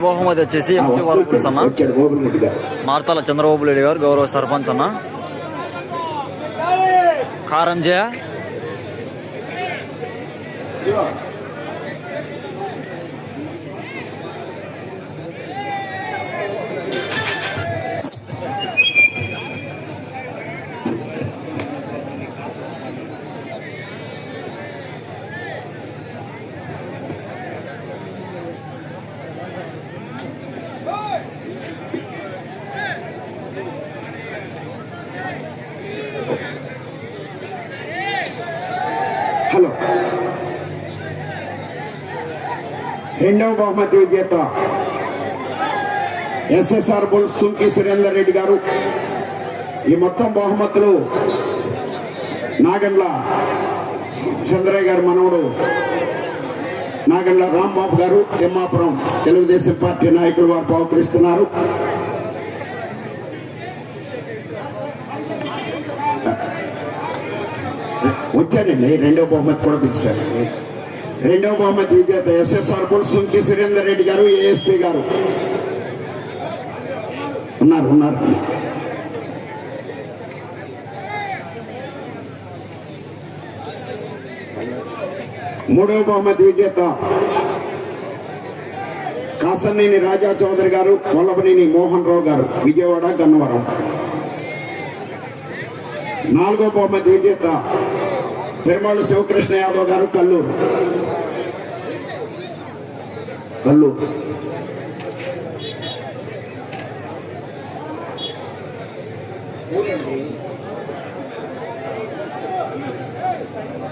బహుమతి వచ్చేసి ఎంసీ వాల్పూర్స్ అన్న మార్తాల చంద్రబాబు నాయుడు గారు గౌరవ సర్పంచ్ అన్న. కారంజయ హలో. రెండవ బహుమతి విజేత. ఎస్ఎస్ఆర్ బుల్ సుంకి సురేందర్ రెడ్డి గారు. ఈ మొత్తం బహుమతులు నాగండ్ల చంద్రయ్య గారి మనవడు నాగండ్ల రాంబాబు గారు తిమ్మాపురం తెలుగుదేశం పార్టీ నాయకులు వారు బహుకరిస్తున్నారు. వచ్చాడండి. రెండవ బహుమతి కూడా పిలిచారండి రెండవ బహుమతి విజేత ఎస్ఎస్ఆర్ బుల్ సుంకి సురేందర్ రెడ్డి గారు ఏఎస్పీ గారు. ఉన్నారు ఉన్నారు. మూడవ బహుమతి విజేత కాసనేని రాజా చౌదరి గారు వల్లభనేని మోహన్ రావు గారు విజయవాడ గన్నవరం. నాలుగో బహుమతి విజేత పెరుమాళ్ళు శివకృష్ణ యాదవ్ గారు కల్లూరు. కల్లూరు.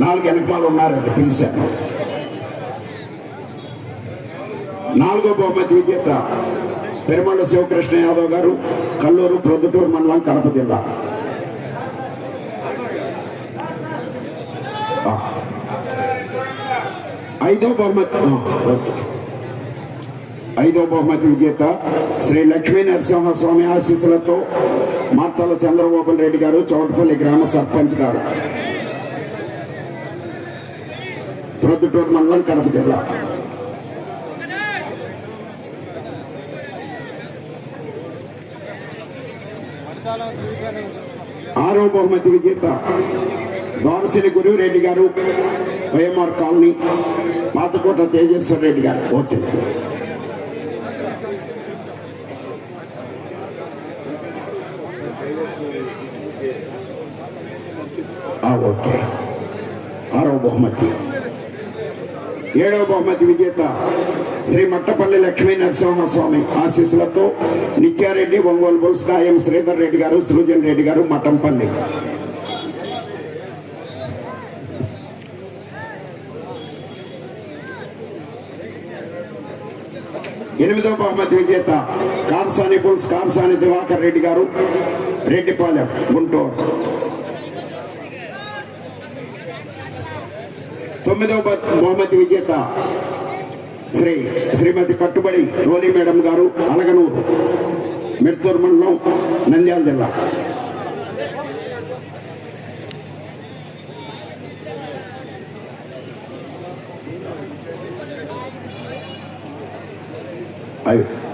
నాలుగు వెనకమాలు ఉన్నారండి పిలిచాను నాలుగో బహుమతి విజేత పెరుమాళ శివకృష్ణ యాదవ్ గారు కల్లూరు ప్రొద్దుటూరు మండలం కడప జిల్లా. ఐదో బహుమతి ఓకే. ఐదో బహుమతి విజేత శ్రీ లక్ష్మీ నరసింహస్వామి ఆశీస్సులతో మార్తల చంద్రబాబు రెడ్డి గారు చౌటపల్లి గ్రామ సర్పంచ్ గారు. ప్రొద్దుటూరు మండలం కడప జిల్లా. ఆరో బహుమతి విజేత ద్వారశిని Gurureddy garu YMR colony. Pathakota Tejeshwara Reddy garu. Okay. Okay. ఆరో బహుమతి. ఏడవ బహుమతి విజేత శ్రీ మట్టపల్లి లక్ష్మీ నరసింహస్వామి ఆశీస్సులతో నిత్యారెడ్డి ఒంగోలు బుల్స్ కాయం శ్రీధర్ రెడ్డి గారు సృజన్ రెడ్డి గారు మట్టంపల్లి. ఎనిమిదవ బహుమతి విజేత కాంసాని పుల్స్ కాంసాని దివాకర్ రెడ్డి గారు రెడ్డిపాలెం గుంటూరు. తొమ్మిదవ బహుమతి విజేత శ్రీ శ్రీమతి కట్టుబడి రోని మేడం గారు అలగనూరు మిడతూరు మండలం నంద్యాల జిల్లా. I,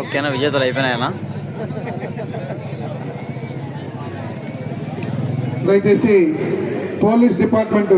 ఓకేనా విజేతలు అయిపోయినాయనా దయచేసి పోలీస్ డిపార్ట్మెంట్